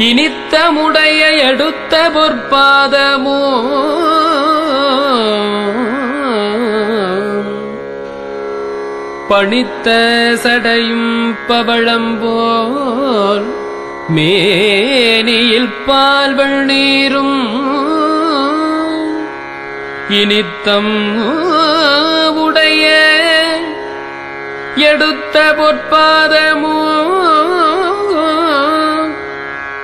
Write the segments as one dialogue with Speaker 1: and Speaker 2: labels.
Speaker 1: இனித்த முடைய எடுத்த பொற்பாதமோ? பணித்த சடையும் பவளம்போல் மேனியில் பால்வள் நீரும். இனித்தம் உடைய எடுத்த பொற்பாதமோ?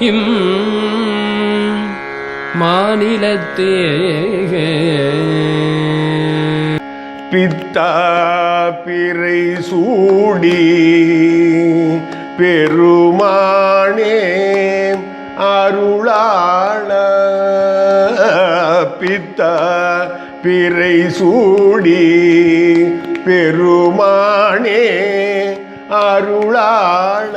Speaker 1: இம் மாநிலத்தே
Speaker 2: பித்தா பிறை சூடி பெருமானே அருளாள. பித்தா பிறை சூடி பெருமானே அருளாள.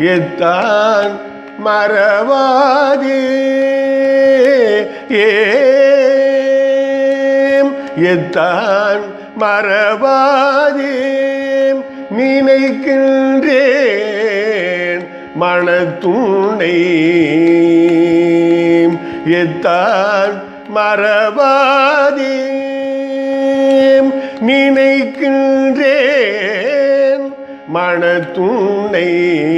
Speaker 2: எத்தான் மறவாதே. ஏம் எத்தான் மறவாதே. நினைக்கின்றேன் மனத்துணை எத்தான் மறவாதே. நினைக்கின்றேன் மனத்துணை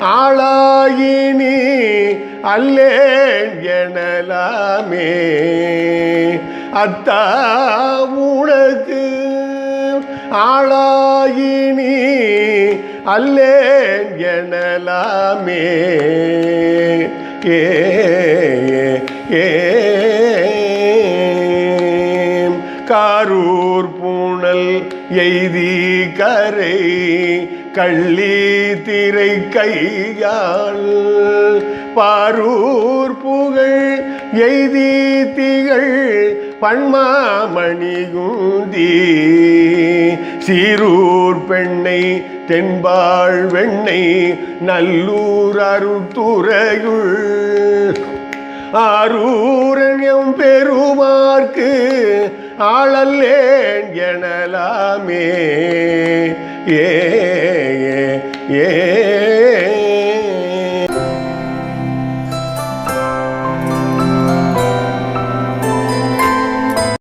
Speaker 2: ஆளாயினி அல்லேன் எனலாமே. அத்தா உனக்கு ஆளாயினி அல்லேன் எனலாமே. ஏ. காரூர் பூணல் எய்தி கரை கள்ளி திரை கையால் பாரூர் புகழ் எய்தி திகழ் பண்மாமணிகுந்தி சீரூர் பெண்ணை தென்பாள் வெண்ணை நல்லூர் அருத்துறையுள் ஆரூரன் பெருமார்க்கு ஆளல்லேன் எனலாமே. ஏ ஏ